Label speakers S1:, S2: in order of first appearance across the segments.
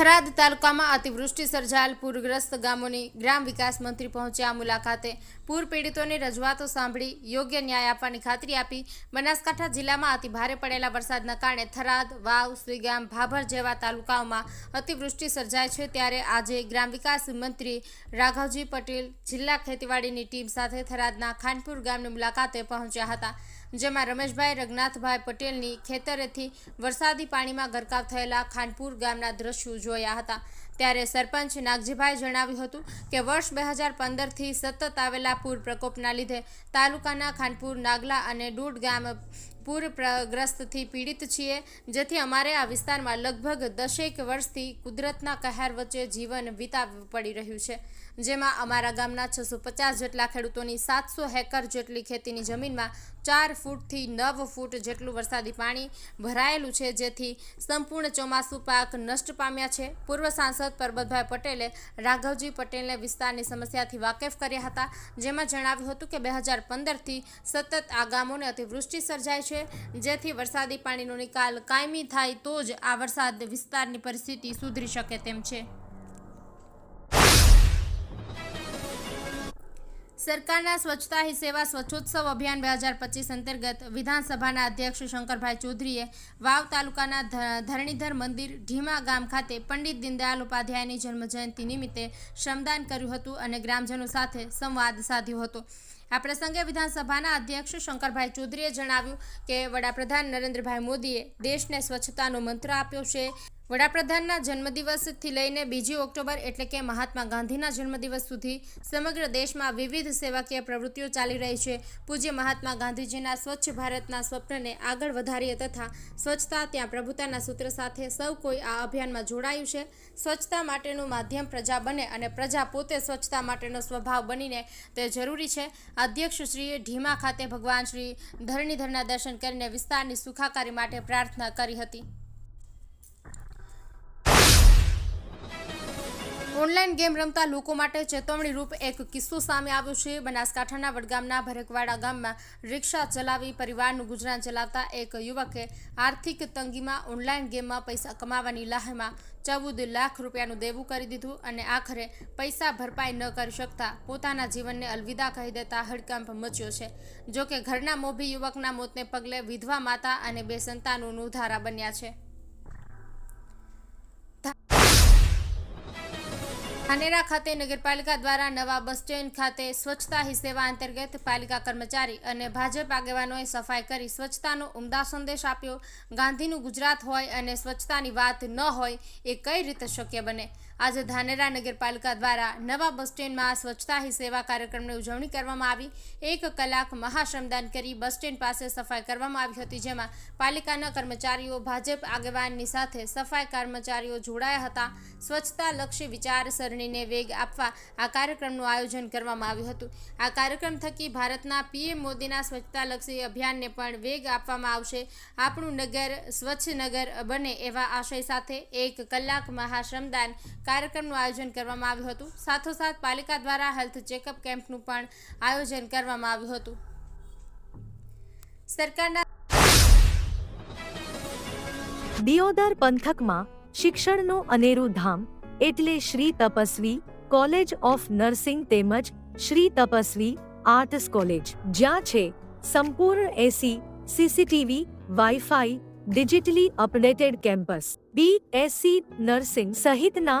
S1: થરાદ તાલુકામાં અતિવૃષ્ટિ સર્જાયેલ પૂરગ્રસ્ત ગામોની ગ્રામ વિકાસ મંત્રી પહોંચ્યા. મુલાકાતે પૂર પીડિતોની રજૂઆતો સાંભળી યોગ્ય ન્યાય આપવાની ખાતરી આપી. બનાસકાંઠા જિલ્લામાં અતિ ભારે પડેલા વરસાદના કારણે થરાદ, વાવ સુઈગામ ભાભર જેવા તાલુકાઓમાં અતિવૃષ્ટિ સર્જાય છે. ત્યારે આજે ગ્રામ વિકાસ મંત્રી રાઘવજી પટેલ જિલ્લા ખેતીવાડીની ટીમ સાથે થરાદના ખાનપુર ગામની મુલાકાતે પહોંચ્યા હતા, જેમાં રમેશભાઈ રઘનાથભાઈ પટેલની ખેતરેથી વરસાદી પાણીમાં ગરકાવ થયેલા ખાનપુર ગામના દ્રશ્યો જોયા હતા. ત્યારે સરપંચ નાગજીભાઈ જણાવ્યું હતું કે વર્ષ બે હજાર પંદરથી સતત આવેલા પૂર પ્રકોપના લીધે તાલુકાના ખાનપુર, નાગલા અને ડૂડ ગામ પૂરગ્રસ્તથી પીડિત છીએ, જેથી અમારે આ વિસ્તારમાં લગભગ દસેક વર્ષથી કુદરતના કહેર વચ્ચે જીવન વિતાવવું પડી રહ્યું છે, જેમાં અમારા ગામના છસો પચાસ જેટલા ખેડૂતોની સાતસો હેકર જેટલી ખેતીની જમીનમાં ચાર ફૂટથી નવ ફૂટ જેટલું વરસાદી પાણી ભરાયેલું છે, જેથી સંપૂર્ણ ચોમાસું પાક નષ્ટ પામ્યા છે. પૂર્વ સાંસદ પરબતભાઈ પટેલે, રાઘવજી પટેલને વિસ્તારની સમસ્યાથી વાકેફ કર્યા હતા, જેમાં જણાવ્યું હતું કે બે હજાર પંદરથી સતત આ ગામોને અતિવૃષ્ટિ સર્જાય છે. જેથી વરસાદી પાણીનો નિકાલ કાયમી થાય તો જ આ વરસાદ વિસ્તારની પરિસ્થિતિ સુધરી શકે તેમ છે. સરકારના સ્વચ્છતા હી સેવા સ્વચ્છોત્સવ અભિયાન બે હજાર પચીસ અંતર્ગત વિધાનસભાના અધ્યક્ષ શંકરભાઈ ચૌધરીએ વાવ તાલુકાના ધરણીધર મંદિર ઢીમા ગામ ખાતે પંડિત દીનદયાલ ઉપાધ્યાયની જન્મજયંતિ નિમિત્તે શ્રમદાન કર્યું હતું અને ગ્રામજનો સાથે સંવાદ સાધ્યો હતો. આ પ્રસંગે વિધાનસભાના અધ્યક્ષ શંકરભાઈ ચૌધરીએ જણાવ્યું કે વડાપ્રધાન નરેન્દ્રભાઈ મોદીએ દેશને સ્વચ્છતાનો મંત્ર આપ્યો છે. વડાપ્રધાનના જન્મદિવસથી લઈને બીજી ઓક્ટોબર એટલે કે મહાત્મા ગાંધીના જન્મદિવસ સુધી સમગ્ર દેશમાં વિવિધ સેવાકીય પ્રવૃત્તિઓ ચાલી રહી છે. પૂજ્ય મહાત્મા ગાંધીજીના સ્વચ્છ ભારતના સ્વપ્નને આગળ વધારીએ તથા સ્વચ્છતા ત્યાં પ્રભુતાના સૂત્ર સાથે સૌ કોઈ આ અભિયાનમાં જોડાયું છે. સ્વચ્છતા માટેનું માધ્યમ પ્રજા બને અને પ્રજા પોતે સ્વચ્છતા માટેનો સ્વભાવ બનીને તે જરૂરી છે. અધ્યક્ષ શ્રીએ ઢીમા ખાતે ભગવાન શ્રી ધરણીધરના દર્શન કરીને વિસ્તારની સુખાકારી માટે પ્રાર્થના કરી હતી. ઓનલાઈન ગેમ રમતા લોકો માટે ચેતવણી રૂપ એક કિસ્સો સામે આવ્યો છે. બનાસકાંઠાના વડગામના ભરકવાડા ગામમાં રિક્ષા ચલાવી પરિવારનું ગુજરાન ચલાવતા એક યુવકે આર્થિક તંગીમાં ઓનલાઈન ગેમમાં પૈસા કમાવાની લાહમાં ચૌદ લાખ રૂપિયાનું દેવું કરી દીધું અને આખરે પૈસા ભરપાઈ ન કરી શકતા પોતાના જીવનને અલવિદા કહી દેતા હડકંપ મચ્યો છે. જોકે ઘરના મોભી યુવકના મોતને પગલે વિધવા માતા અને બે સંતાનોનું ધારા બન્યા છે. ધાનેરા ખાતે નગરપાલિકા દ્વારા નવા બસ સ્ટેન્ડ ખાતે સ્વચ્છતા હી સેવા અંતર્ગત પાલિકા કર્મચારી અને ભાજપ આગેવાનોએ સફાઈ કરી સ્વચ્છતાનો ઉમદા સંદેશ આપ્યો. ગાંધીનું ગુજરાત હોય અને સ્વચ્છતાની વાત ન હોય એ કઈ રીતે શક્ય બને? આજે ધાનેરા નગરપાલિકા દ્વારા નવા બસ સ્ટેન્ડમાં સ્વચ્છતા હી સેવા કાર્યક્રમની ઉજવણી કરવામાં આવી. એક કલાક મહાશ્રમદાન કરી બસ સ્ટેન્ડ પાસે સફાઈ કરવામાં આવી હતી, જેમાં પાલિકાના કર્મચારીઓ, ભાજપ આગેવાનની સાથે સફાઈ કર્મચારીઓ જોડાયા હતા. સ્વચ્છતા લક્ષી વિચારસરણીને વેગ આપવા આ કાર્યક્રમનું આયોજન કરવામાં આવ્યું હતું. આ કાર્યક્રમ થકી ભારતના પીએમ મોદીના સ્વચ્છતાલક્ષી અભિયાનને પણ વેગ આપવામાં આવશે. આપણું નગર સ્વચ્છ નગર બને એવા આશય સાથે એક કલાક મહાશ્રમદાન કાર્યક્રમનું આયોજન કરવામાં આવ્યું હતું. સાથોસાથ પાલિકા દ્વારા હેલ્થ ચેકઅપ કેમ્પનું પણ આયોજન કરવામાં આવ્યું હતું. સરકારના
S2: દિયોદર પંથકમાં શિક્ષણનું અનેરું ધામ એટલે Shri Tapasvi college of nursing તેમજ શ્રી તપસ્વી આર્ટ્સ કોલેજ, જ્યાં છે સંપૂર્ણ AC CCTV WiFi digitally updated campus B SC nursing સહિતના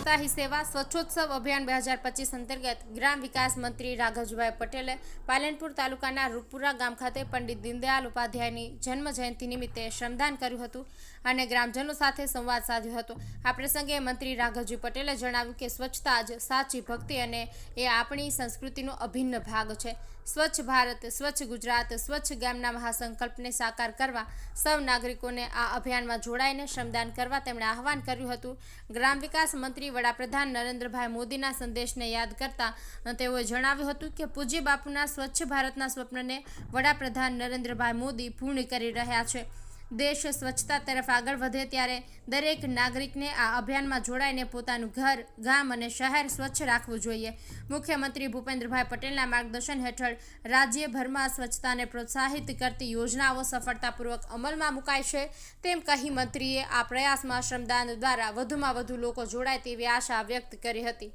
S1: Swachhata Hi Seva સ્વચ્છોત્સવ અભિયાન બે હજાર પચીસ અંતર્ગત ગ્રામ વિકાસ મંત્રી રાઘવજીભાઈ પટેલે પાલનપુર તાલુકાના રૂપપુરા ગામ ખાતે પંડિત દીનદયાલ ઉપાધ્યાયની જન્મ જયંતિ નિમિત્તે શ્રમદાન કર્યું હતું અને ગ્રામજનો સાથે સંવાદ સાધ્યો હતો. આ પ્રસંગે મંત્રી રાઘવજી પટેલે જણાવ્યું કે સ્વચ્છતા જ સાચી ભક્તિ અને એ આપણી સંસ્કૃતિનો અભિન્ન ભાગ છે. સ્વચ્છ ભારત, સ્વચ્છ ગુજરાત, સ્વચ્છ ગામના મહાસંકલ્પને સાકાર કરવા સૌ નાગરિકોને આ અભિયાનમાં જોડાઈને શ્રમદાન કરવા તેમણે આહવાન કર્યું હતું. ગ્રામ વિકાસ મંત્રી વડાપ્રધાન નરેન્દ્રભાઈ મોદીના સંદેશને યાદ કરતા તેઓએ જણાવ્યું હતું કે પૂજ્ય બાપુના સ્વચ્છ ભારતના સ્વપ્નને વડાપ્રધાન નરેન્દ્રભાઈ મોદી પૂર્ણ કરી રહ્યા છે. દેશ સ્વચ્છતા તરફ આગળ વધે ત્યારે દરેક નાગરિકને આ અભિયાનમાં જોડાઈને પોતાનું ઘર, ગામ અને શહેર સ્વચ્છ રાખવું જોઈએ. મુખ્યમંત્રી ભૂપેન્દ્રભાઈ પટેલના માર્ગદર્શન હેઠળ રાજ્યભરમાં સ્વચ્છતાને પ્રોત્સાહિત કરતી યોજનાઓ સફળતાપૂર્વક અમલમાં મુકાય છે. તેમ કહી મંત્રીએ આ પ્રયાસમાં શ્રમદાન દ્વારા વધુમાં વધુ લોકો જોડાય તેવી આશા વ્યક્ત કરી હતી.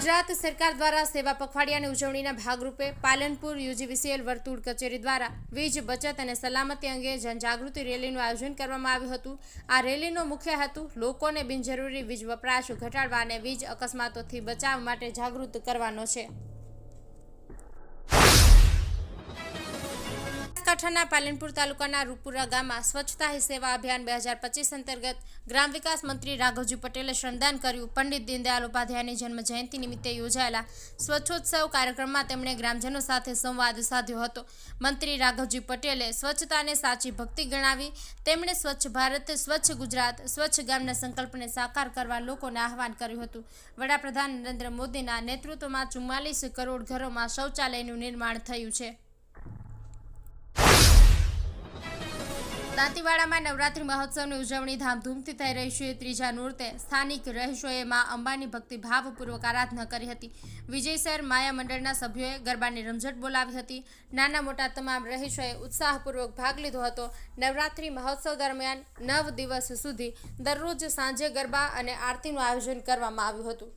S1: ગુજરાત સરકાર દ્વારા સેવા પખવાડિયાની ઉજવણીના ભાગરૂપે પાલનપુર યુજીવીસીએલ વર્તુળ કચેરી દ્વારા વીજ, બચત અને સલામતી અંગે જનજાગૃતિ રેલીનું આયોજન કરવામાં આવ્યું હતું. આ રેલીનો મુખ્ય હેતુ લોકોને બિનજરૂરી વીજ વપરાશ ઘટાડવા અને વીજ અકસ્માતોથી બચાવ માટે જાગૃત કરવાનો છે. બનાસકાંઠાના પાલનપુર તાલુકાના રૂપુરા ગામમાં સ્વચ્છતા હી સેવા અભિયાન બે હજાર પચીસ અંતર્ગત ગ્રામ વિકાસ મંત્રી રાઘવજી પટેલે શ્રમદાન કર્યું. પંડિત દીનદયાલ ઉપાધ્યાયની જન્મ જયંતિ નિમિત્તે યોજાયેલા સ્વચ્છોત્સવ કાર્યક્રમમાં તેમણે ગ્રામજનો સાથે સંવાદ સાધ્યો હતો. મંત્રી રાઘવજી પટેલે સ્વચ્છતાને સાચી ભક્તિ ગણાવી, તેમણે સ્વચ્છ ભારત, સ્વચ્છ ગુજરાત, સ્વચ્છ ગામના સંકલ્પને સાકાર કરવા લોકોને આહવાન કર્યું હતું. વડાપ્રધાન નરેન્દ્ર મોદીના નેતૃત્વમાં ચુમ્માલીસ કરોડ ઘરોમાં શૌચાલયનું નિર્માણ થયું છે. દાંતીવાડામાં નવરાત્રિ મહોત્સવની ઉજવણી ધામધૂમથી થઈ રહી છે. ત્રીજા નોરતે સ્થાનિક રહેશોએ માં અંબાની ભક્તિભાવપૂર્વક આરાધના કરી હતી. વિજયસર માયા મંડળના સભ્યોએ ગરબાની રમઝટ બોલાવી હતી. નાના મોટા તમામ રહેશોએ ઉત્સાહપૂર્વક ભાગ લીધો હતો. નવરાત્રિ મહોત્સવ દરમિયાન નવ દિવસ સુધી દરરોજ સાંજે ગરબા અને આરતીનું આયોજન કરવામાં આવ્યું હતું.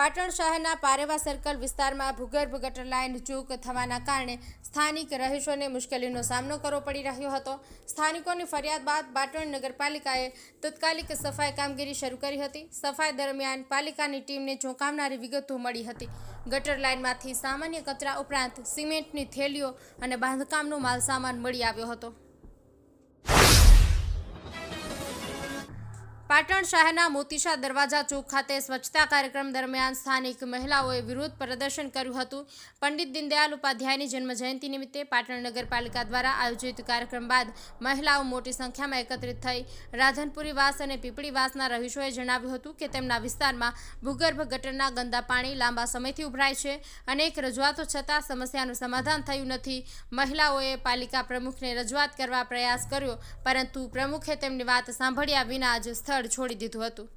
S1: પાટણ શહેરના પારેવા સર્કલ વિસ્તારમાં ભૂગર્ભ ગટર લાઇન ચૂક થવાના કારણે સ્થાનિક રહીશોને મુશ્કેલીનો સામનો કરવો પડી રહ્યો હતો. સ્થાનિકોની ફરિયાદ બાદ પાટણ નગરપાલિકાએ તત્કાલિક સફાઈ કામગીરી શરૂ કરી હતી. સફાઈ દરમિયાન પાલિકાની ટીમને ચોંકાવનારી વિગતો મળી હતી. ગટર લાઇનમાંથી સામાન્ય કચરા ઉપરાંત સિમેન્ટની થેલીઓ અને બાંધકામનો માલસામાન મળી આવ્યો હતો. પાટણ શહેરના મોતીશા દરવાજા ચોક ખાતે સ્વચ્છતા કાર્યક્રમ દરમિયાન સ્થાનિક મહિલાઓએ વિરોધ પ્રદર્શન કર્યું હતું. પંડિત દીનદયાલ ઉપાધ્યાયની જન્મજયંતિ નિમિત્તે પાટણ નગરપાલિકા દ્વારા આયોજિત કાર્યક્રમ બાદ મહિલાઓ મોટી સંખ્યામાં એકત્રિત થઈ રાધનપુરી વાસ અને પીપળીવાસના રહીશોએ જણાવ્યું હતું કે તેમના વિસ્તારમાં ભૂગર્ભ ગટરના ગંદા પાણી લાંબા સમયથી ઉભરાય છે. અનેક રજૂઆતો છતાં સમસ્યાનું સમાધાન થયું નથી. મહિલાઓએ પાલિકા પ્રમુખને રજૂઆત કરવા પ્રયાસ કર્યો, પરંતુ પ્રમુખે તેમની વાત સાંભળ્યા વિના જ સ્થળ છોડી દીધું હતું.